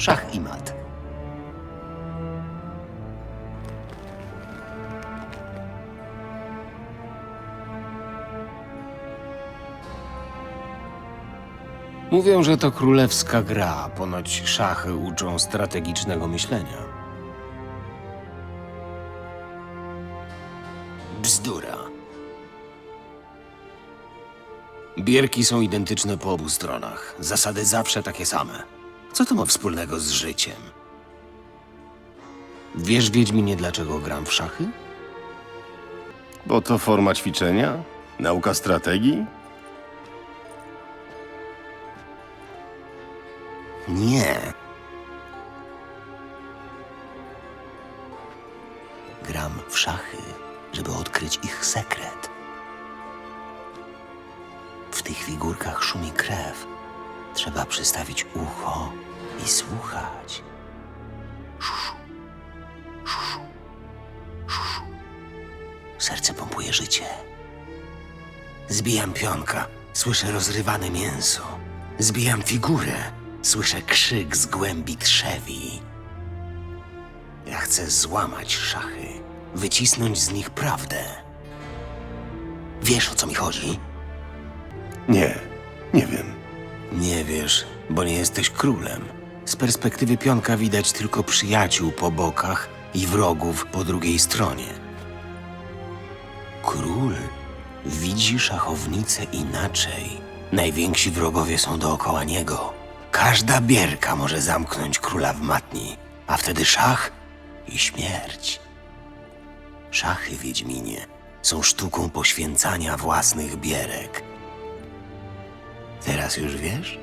szach i mat. Mówią, że to królewska gra. Ponoć szachy uczą strategicznego myślenia. Bzdura. Bierki są identyczne po obu stronach. Zasady zawsze takie same. Co to ma wspólnego z życiem? Wiesz, Wiedźminie, dlaczego gram w szachy? Bo to forma ćwiczenia? Nauka strategii? Nie. Gram w szachy, żeby odkryć ich sekret. W tych figurkach szumi krew. Trzeba przystawić ucho i słuchać. Szuszu. Szuszu. Szuszu. Serce pompuje życie. Zbijam pionka, słyszę rozrywane mięso. Zbijam figurę, słyszę krzyk z głębi trzewi. Ja chcę złamać szachy, wycisnąć z nich prawdę. Wiesz o co mi chodzi? Nie, nie wiem. Nie wiesz, bo nie jesteś królem. Z perspektywy pionka widać tylko przyjaciół po bokach i wrogów po drugiej stronie. Król widzi szachownicę inaczej. Najwięksi wrogowie są dookoła niego. Każda bierka może zamknąć króla w matni, a wtedy szach i śmierć. Szachy, Wiedźminie, są sztuką poświęcania własnych bierek. Teraz już wiesz?